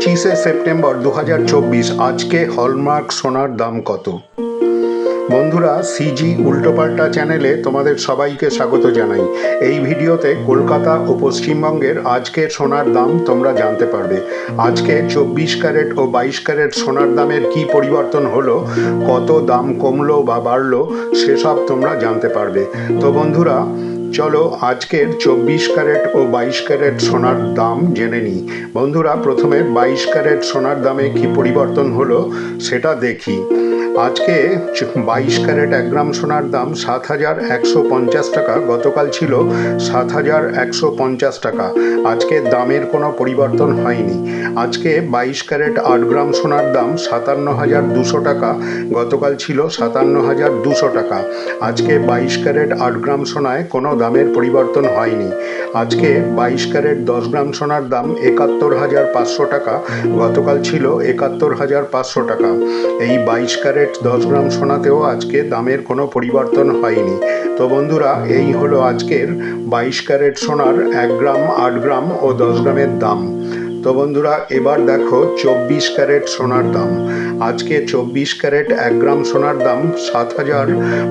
পঁচিশে সেপ্টেম্বর দু হাজার চব্বিশ, আজকে হলমার্ক সোনার দাম কত? বন্ধুরা, সিজি উল্টোপাল্টা চ্যানেলে তোমাদের সবাইকে স্বাগত জানাই। এই ভিডিওতে কলকাতা ও পশ্চিমবঙ্গের আজকের সোনার দাম তোমরা জানতে পারবে। আজকে চব্বিশ ক্যারেট ও বাইশ ক্যারেট সোনার দামের কি পরিবর্তন হলো, কত দাম কমলো বা বাড়লো, সেসব তোমরা জানতে পারবে। তো বন্ধুরা চলো, আজকের চব্বিশ ক্যারেট ও বাইশ ক্যারেট সোনার দাম জেনে নিই বন্ধুরা, প্রথমে বাইশ ক্যারেট সোনার দামে কি পরিবর্তন হলো, সেটা দেখি। আজকে বাইশ ক্যারেট এক গ্রাম সোনার দাম সাত হাজার একশো পঞ্চাশ টাকা। গতকাল ছিল সাত হাজার একশো পঞ্চাশ টাকা। আজকে দামের কোনো পরিবর্তন হয়নি। আজকে বাইশ ক্যারেট আট গ্রাম সোনার দাম সাতান্ন হাজার দুশো টাকা। গতকাল ছিল সাতান্ন হাজার দুশো টাকা। আজকে বাইশ ক্যারেট আট গ্রাম সোনায় কোনো দামের পরিবর্তন হয়নি। আজকে বাইশ ক্যারেট দশ গ্রাম সোনার দাম একাত্তর হাজার পাঁচশো টাকা। গতকাল ছিল একাত্তর হাজার পাঁচশো টাকা। এই বাইশ ক্যারেট দশ গ্রাম সোনাতেও আজকে দামের কোনো পরিবর্তন হয়নি। তো বন্ধুরা, এই হলো আজকের বাইশ ক্যারেট সোনার এক গ্রাম, আট গ্রাম ও দশ গ্রামের দাম। তো বন্ধুরা, এবার দেখো চব্বিশ ক্যারেট সোনার দাম। আজকে চব্বিশ ক্যারেট এক গ্রাম সোনার দাম সাত হাজার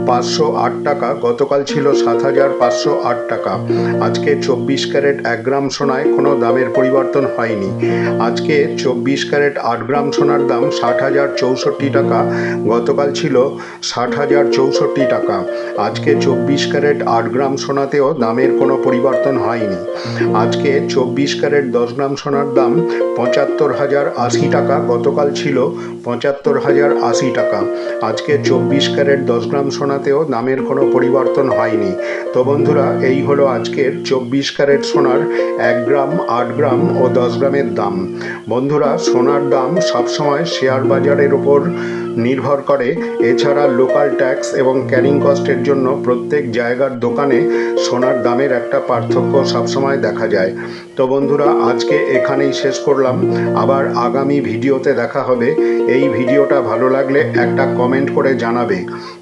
পাঁচশো আট টাকা, গতকাল ছিল সাত হাজার পাঁচশো আট টাকা। আজকে চব্বিশ ক্যারেট এক গ্রাম সোনায় কোনো দামের পরিবর্তন হয়নি। আজকে চব্বিশ ক্যারেট আট গ্রাম সোনার দাম ষাট হাজার চৌষট্টি টাকা, গতকাল ছিল ষাট হাজার চৌষট্টি টাকা। আজকে চব্বিশ ক্যারেট আট গ্রাম সোনাতেও দামের কোনো পরিবর্তন হয়নি। আজকে চব্বিশ ক্যারেট দশ গ্রাম সোনার দাম পঁচাত্তর হাজার আশি টাকা, গতকাল ছিল পঁচাত্তর হাজার আশি টাকা। আজকে চব্বিশ ক্যারেট দশ গ্রাম সোনাতেও দামের কোনো পরিবর্তন হয়নি। তো বন্ধুরা, এই হলো আজকের চব্বিশ ক্যারেট সোনার এক গ্রাম, আট গ্রাম ও দশ গ্রামের দাম। বন্ধুরা, সোনার দাম সবসময় শেয়ার বাজারের ওপর নির্ভর করে। এছাড়া লোকাল ট্যাক্স এবং ক্যারিং কস্টের জন্য প্রত্যেক জায়গার দোকানে সোনার দামের একটা পার্থক্য সবসময় দেখা যায়। তো বন্ধুরা, আজকে এখানেই শেষ করলাম। আবার আগামী ভিডিওতে দেখা হবে। এই ভিডিওটা ভালো লাগলে একটা কমেন্ট করে জানাবে।